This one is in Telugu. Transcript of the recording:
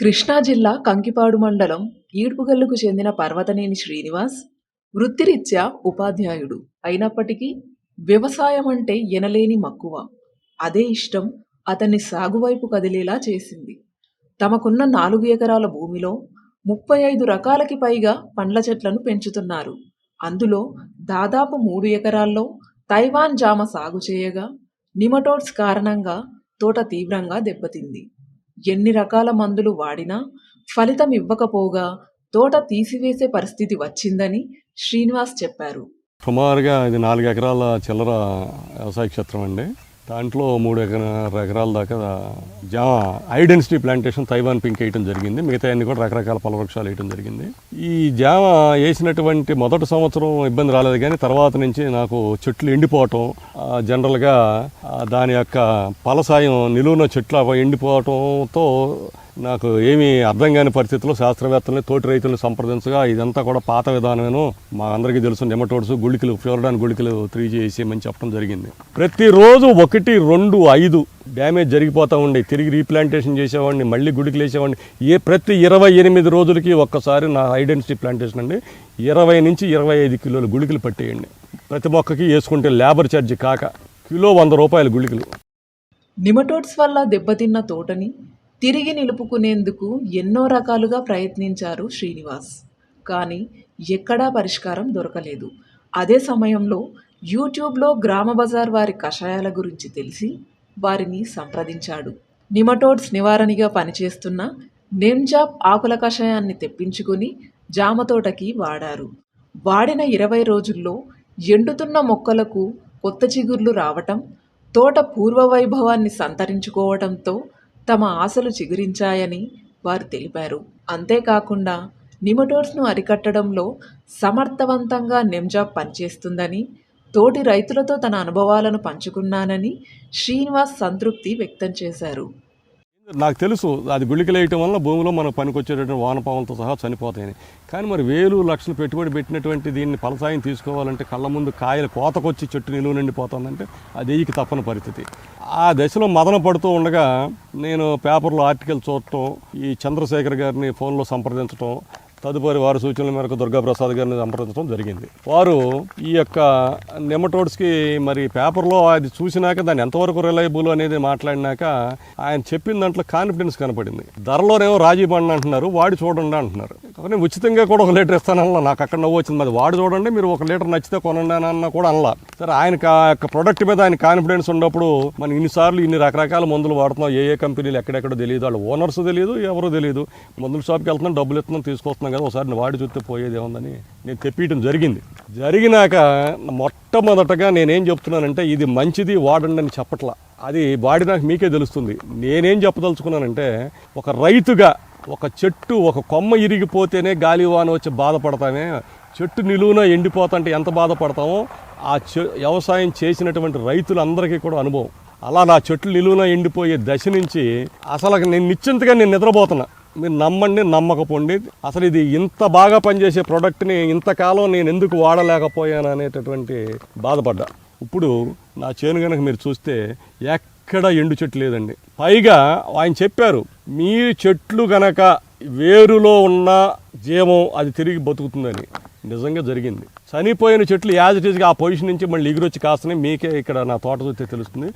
కృష్ణా జిల్లా కంకిపాడు మండలం ఈడ్పుగల్లుకు చెందిన పర్వతనేని శ్రీనివాస్ వృత్తిరీత్యా ఉపాధ్యాయుడు. అయినప్పటికీ వ్యవసాయం అంటే ఎనలేని మక్కువ. అదే ఇష్టం అతన్ని సాగువైపు కదిలేలా చేసింది. తమకున్న నాలుగు ఎకరాల భూమిలో ముప్పై ఐదు రకాలకి పైగా పండ్ల చెట్లను పెంచుతున్నారు. అందులో దాదాపు మూడు ఎకరాల్లో తైవాన్ జామ సాగు చేయగా నిమటోడ్స్ కారణంగా తోట తీవ్రంగా దెబ్బతింది. ఎన్ని రకాల మందులు వాడినా ఫలితం ఇవ్వకపోగా తోట తీసివేసే పరిస్థితి వచ్చిందని శ్రీనివాస్ చెప్పారు. సుమారుగా ఇది నాలుగు ఎకరాల చిల్లర వ్యవసాయ క్షేత్రం అండి. దాంట్లో మూడు ఎకర ఎకరాల దాకా జామ ఐడెన్సిటీ ప్లాంటేషన్ తైవాన్ పింక్ వేయటం జరిగింది. మిగతా అన్ని కూడా రకరకాల పల వృక్షాలు వేయటం జరిగింది. ఈ జామ వేసినటువంటి మొదటి సంవత్సరం ఇబ్బంది రాలేదు కానీ తర్వాత నుంచి నాకు చెట్లు ఎండిపోవటం జనరల్గా దాని యొక్క పలసాయం నిలువున చెట్లు ఎండిపోవటంతో నాకు ఏమీ అర్థం కాని పరిస్థితుల్లో శాస్త్రవేత్తలని తోటి రైతులను సంప్రదించగా ఇదంతా కూడా పాత విధానమేను. మా అందరికీ తెలుసు నెమటోడ్స్ గుళికలు ఫ్లోరడాన్ గుళికలు త్రీ వేసేయమని చెప్పడం జరిగింది. ప్రతిరోజు ఒకటి రెండు ఐదు డ్యామేజ్ జరిగిపోతూ ఉండే తిరిగి రీప్లాంటేషన్ చేసేవాడిని మళ్ళీ గుడికి వేసేవాడిని. ఏ ప్రతి ఇరవై ఎనిమిది రోజులకి ఒక్కసారి నా ఐడెన్సిటీ ప్లాంటేషన్ అండి ఇరవై నుంచి ఇరవై ఐదు కిలోల గుళికలు పట్టేయండి. ప్రతి మొక్కకి వేసుకుంటే లేబర్ ఛార్జ్ కాక కిలో వంద రూపాయల గుళికలు. నిమటోడ్స్ వల్ల దెబ్బతిన్న తోటని తిరిగి నిలుపుకునేందుకు ఎన్నో రకాలుగా ప్రయత్నించారు శ్రీనివాస్. కానీ ఎక్కడా పరిష్కారం దొరకలేదు. అదే సమయంలో యూట్యూబ్లో గ్రామ బజార్ వారి కషాయాల గురించి తెలిసి వారిని సంప్రదించాడు. నిమటోడ్స్ నివారణగా పనిచేస్తున్న నెమ్జాప్ ఆకుల కషాయాన్ని తెప్పించుకుని జామ తోటకి వాడారు. వాడిన ఇరవై రోజుల్లో ఎండుతున్న మొక్కలకు కొత్త చిగుర్లు రావటం తోట పూర్వ వైభవాన్ని సంతరించుకోవడంతో తమ ఆశలు చిగురించాయని వారు తెలిపారు. అంతేకాకుండా నిమటోడ్స్ను అరికట్టడంలో సమర్థవంతంగా నెమ్జాబ్ పనిచేస్తుందని తోటి రైతులతో తన అనుభవాలను పంచుకున్నానని శ్రీనివాస్ సంతృప్తి వ్యక్తం చేశారు. నాకు తెలుసు అది గుళికలు వేయటం వల్ల భూమిలో మనకు పనికొచ్చేటటువంటి వానపాములతో సహా చనిపోతాయని. కానీ మరి వేలు లక్షలు పెట్టుబడి పెట్టినటువంటి దీన్ని ఫలసాయం తీసుకోవాలంటే కళ్ళ ముందు కాయలు కోతకొచ్చి చెట్టు నిలువ నిండిపోతుందంటే అది ఎయ్యికి తప్పని పరిస్థితి. ఆ దశలో మదన పడుతూ ఉండగా నేను పేపర్లో ఆర్టికల్ చూడటం ఈ చంద్రశేఖర్ గారిని ఫోన్లో సంప్రదించడం తదుపరి వారి సూచనల మేరకు దుర్గాప్రసాద్ గారిని సంప్రదించడం జరిగింది. వారు ఈ యొక్క నెమటోడ్స్కి మరి పేపర్లో అది చూసినాక దాన్ని ఎంతవరకు రిలయబుల్ అనేది మాట్లాడినాక ఆయన చెప్పిన దాంట్లో కాన్ఫిడెన్స్ కనపడింది. ధరలోనేమో రాజీ బండి అంటున్నారు వాడి చూడండి అంటున్నారు. కానీ ఉచితంగా కూడా ఒక లీటర్ ఇస్తానన్నా నాకు అక్కడ నవ్వు వచ్చింది. మరి వాడు చూడండి మీరు ఒక లీటర్ నచ్చితే కొనండి అని అన్న కూడా అనలా. సరే ఆయన యొక్క ప్రొడక్ట్ మీద ఆయన కాన్ఫిడెన్స్ ఉన్నప్పుడు మనం ఇన్నిసార్లు ఇన్ని రకరకాల మందులు వాడుతున్నాం. ఏ ఏ కంపెనీలు ఎక్కడెక్కడో తెలియదు. వాళ్ళు ఓనర్స్ తెలియదు ఎవరో తెలియదు. మందుల షాప్కి వెళ్తున్నాం డబ్బులు ఇస్తున్నాం తీసుకొస్తున్నాం కదా. ఒకసారి వాడి చూస్తే పోయేది ఏముందని నేను తెప్పియటం జరిగింది. జరిగినాక మొట్టమొదటగా నేనేం చెప్తున్నానంటే ఇది మంచిది వాడండి అని చెప్పట్లా. అది వాడినాక మీకే తెలుస్తుంది. నేనేం చెప్పదలుచుకున్నానంటే ఒక రైతుగా ఒక చెట్టు ఒక కొమ్మ ఇరిగిపోతేనే గాలివాన వచ్చి బాధపడతామే చెట్టు నిలువున ఎండిపోతుంటే ఎంత బాధపడతామో ఆ చె వ్యవసాయం చేసినటువంటి రైతులందరికీ కూడా అనుభవం. అలా నా చెట్లు నిలువున ఎండిపోయే దశ నుంచి అసలు నేను నిశ్చింతగా నేను నిద్రపోతున్నా. మీరు నమ్మండి నమ్మకపోండి. అసలు ఇది ఇంత బాగా పనిచేసే ప్రోడక్ట్ని ఇంతకాలం నేను ఎందుకు వాడలేకపోయాను అనేటటువంటి బాధపడ్డా. ఇప్పుడు నా చేను కనుక మీరు చూస్తే ఎక్కడ ఎండు చెట్టు లేదండి. పైగా ఆయన చెప్పారు మీ చెట్లు గనక వేరులో ఉన్న జీవం అది తిరిగి బతుకుతుందని. నిజంగా జరిగింది. చనిపోయిన చెట్లు యాజ్ ఇట్ ఈజ్గా ఆ పొజిషన్ నుంచి మళ్ళీ ఎగురొచ్చి కాస్తున్నాయి. మీకే ఇక్కడ నా తోట చూస్తే తెలుస్తుంది.